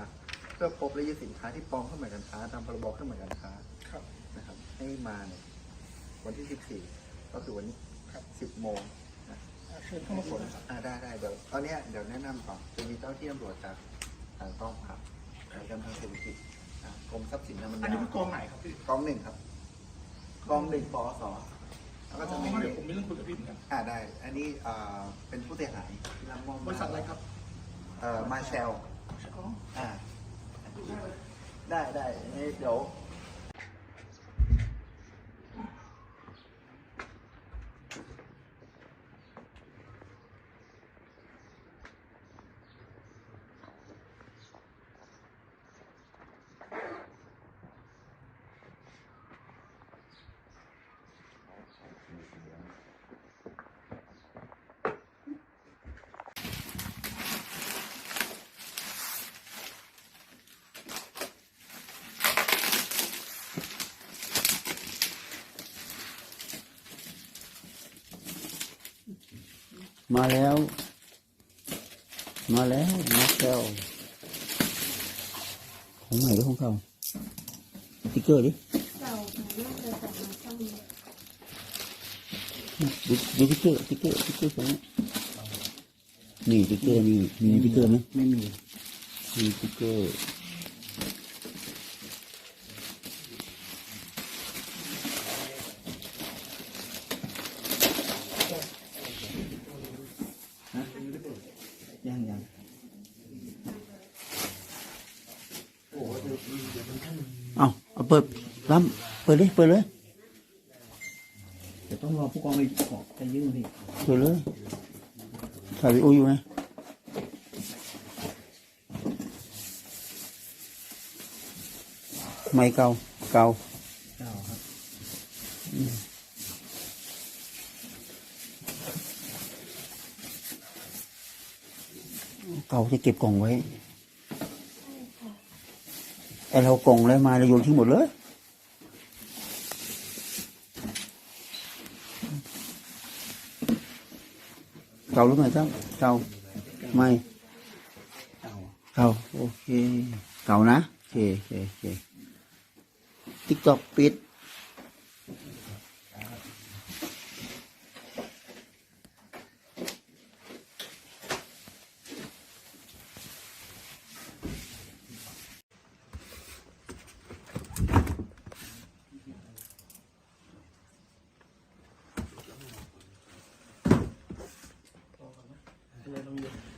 า เพื่อพบและยึดสินค้าที่ปลอมเครื่องหมายการค้าตามพรบเครื่องหมายการค้าครับ นะครับ ให้มาเนี่ยวันที่ 14 ก็คือวันนี้ครับ 10 โมงนะอ่าเชิญเข้ามาคุยนะครับอ่าได้ได้เดี๋ยวตอนเนี้ยเดี๋ยวแนะนำก่อนจะมีเจ้าที่ตำรวจจากทางกองปราบการทางเศรษฐกิจอ่ากรมทรัพย์สินทางปัญอันญานี้คือกองไหนครับพี่กองหนึ่งครับกองหนึ่งปอสแล้วก็จะมี อ๋อเดี๋ยวผมมีเรื่องคุยกับพี่เหมือนกันอ่าได้ อันนี้อ่าเป็นผู้เสียหายที่รับมอบบริษัทอะไรครับ เอ่อมาแชล อ๋ออ่า ได้ได้อันนี้เดี๋ยว มาแล้ว มาแล้วมาแล้วของใหม่หรือของเก่าติ๊กเกอร์ดิเก่าค่ะน่าจะกลับมาซ่อมดูดูติ๊กเกอร์ติ๊กเกอร์ติ๊กเกอร์ของนี่ติ๊กเกอร์นี่มีติ๊กเกอร์ไหมไม่มีมีติ๊กเกอร์ ยังยัง เอาเอาเปิดล้ำเปิดเลยเปิดเลยเดี๋ยวต้องรอผู้กองไปขอไปยื่นดิเปิดเลยถ่ายวิดีโออยู่ไงไม่เก่าเก่าเจ้าครับเก่าจะเก็บกล่องไว้ ไอเรากงอะไรมาเราโยนทิ้งหมดเลยเก่าหรือไม่เจ้าเก่าไม่เก่าโอเคเก่านะเคโอเคโอเคติ๊กตอกปิด 这些东西。